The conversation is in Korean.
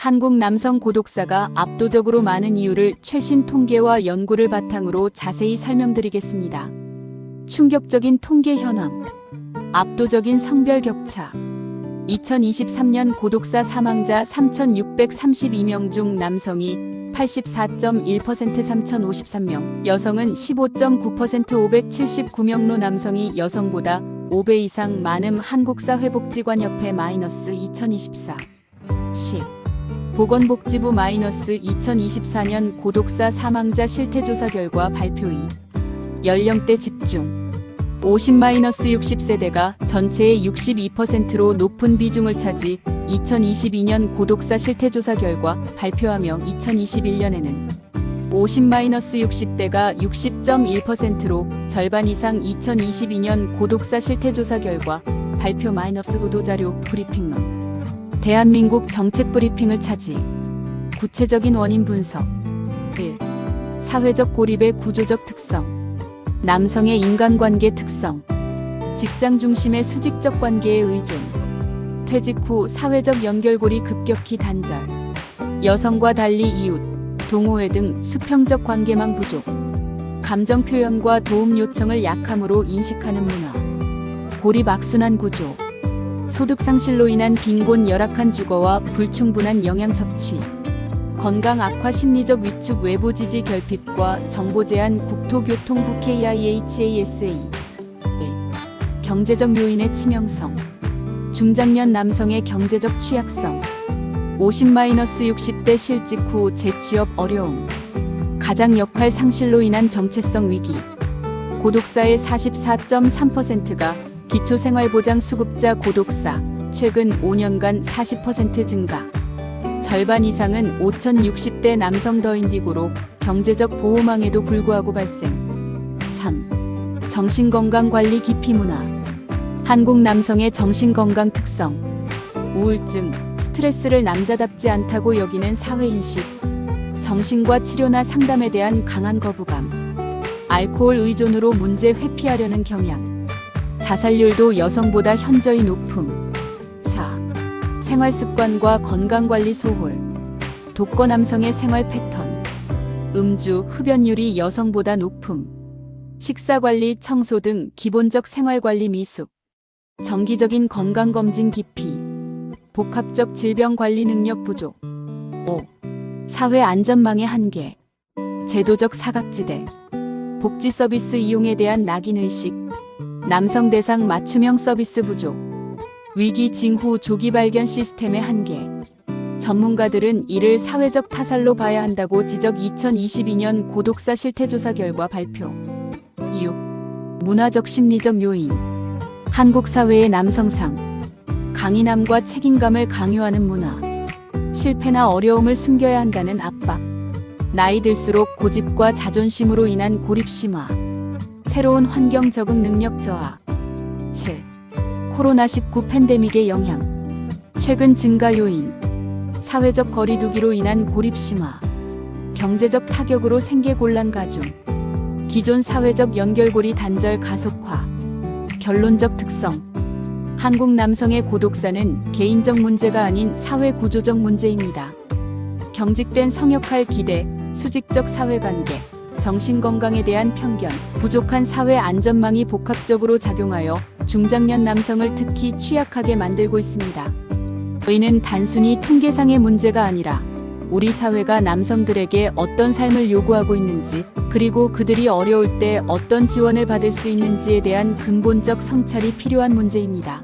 한국 남성 고독사가 압도적으로 많은 이유를 최신 통계와 연구를 바탕으로 자세히 설명드리겠습니다. 충격적인 통계 현황. 압도적인 성별 격차. 2023년 고독사 사망자 3,632명 중 남성이 84.1% 3,053명, 여성은 15.9% 579명로 남성이 여성보다 5배 이상 많음 한국사회복지관협회 마이너스 2024. 10. 보건복지부 마이너스 2024년 고독사 사망자 실태조사 결과 발표 2. 연령대 집중. 50-60세대가 전체의 62%로 높은 비중을 차지 2022년 고독사 실태조사 결과 발표하며 2021년에는 50-60대가 60.1%로 절반 이상 2022년 고독사 실태조사 결과 발표 마이너스 보도자료 브리핑론 대한민국 정책 브리핑을 차지. 구체적인 원인 분석. 1. 사회적 고립의 구조적 특성. 남성의 인간관계 특성. 직장 중심의 수직적 관계에 의존. 퇴직 후 사회적 연결고리 급격히 단절. 여성과 달리 이웃 동호회 등 수평적 관계망 부족. 감정 표현과 도움 요청을 약함으로 인식하는 문화. 고립 악순환 구조 소득 상실로 인한 빈곤 열악한 주거와 불충분한 영양 섭취 건강 악화 심리적 위축 외부 지지 결핍과 정보 제한 국토교통부 KIHASA 경제적 요인의 치명성 중장년 남성의 경제적 취약성 50-60대 실직 후 재취업 어려움 가장 역할 상실로 인한 정체성 위기 고독사의 44.3%가 기초생활보장 수급자 고독사 최근 5년간 40% 증가 절반 이상은 5,060대 남성 더 인디고로 경제적 보호망에도 불구하고 발생. 3. 정신건강관리 기피 문화. 한국 남성의 정신건강 특성. 우울증, 스트레스를 남자답지 않다고 여기는 사회인식. 정신과 치료나 상담에 대한 강한 거부감. 알코올 의존으로 문제 회피하려는 경향. 자살률도 여성보다 현저히 높음. 4. 생활 습관과 건강 관리 소홀. 독거 남성의 생활 패턴. 음주, 흡연율이 여성보다 높음. 식사 관리, 청소 등 기본적 생활 관리 미숙. 정기적인 건강 검진 기피. 복합적 질병 관리 능력 부족. 5. 사회 안전망의 한계. 제도적 사각지대. 복지 서비스 이용에 대한 낙인 의식. 남성 대상 맞춤형 서비스 부족. 위기 징후 조기 발견 시스템의 한계. 전문가들은 이를 사회적 타살로 봐야 한다고 지적 2022년 고독사 실태조사 결과 발표. 6. 문화적 심리적 요인. 한국 사회의 남성상. 강인함과 책임감을 강요하는 문화. 실패나 어려움을 숨겨야 한다는 압박. 나이 들수록 고집과 자존심으로 인한 고립 심화. 새로운 환경 적응 능력 저하. 7. 코로나19 팬데믹의 영향, 최근 증가 요인, 사회적 거리두기로 인한 고립 심화, 경제적 타격으로 생계 곤란 가중, 기존 사회적 연결고리 단절 가속화, 결론적 특성, 한국 남성의 고독사는 개인적 문제가 아닌 사회 구조적 문제입니다. 경직된 성역할 기대, 수직적 사회관계, 정신건강에 대한 편견, 부족한 사회 안전망이 복합적으로 작용하여 중장년 남성을 특히 취약하게 만들고 있습니다. 이는 단순히 통계상의 문제가 아니라 우리 사회가 남성들에게 어떤 삶을 요구하고 있는지, 그리고 그들이 어려울 때 어떤 지원을 받을 수 있는지에 대한 근본적 성찰이 필요한 문제입니다.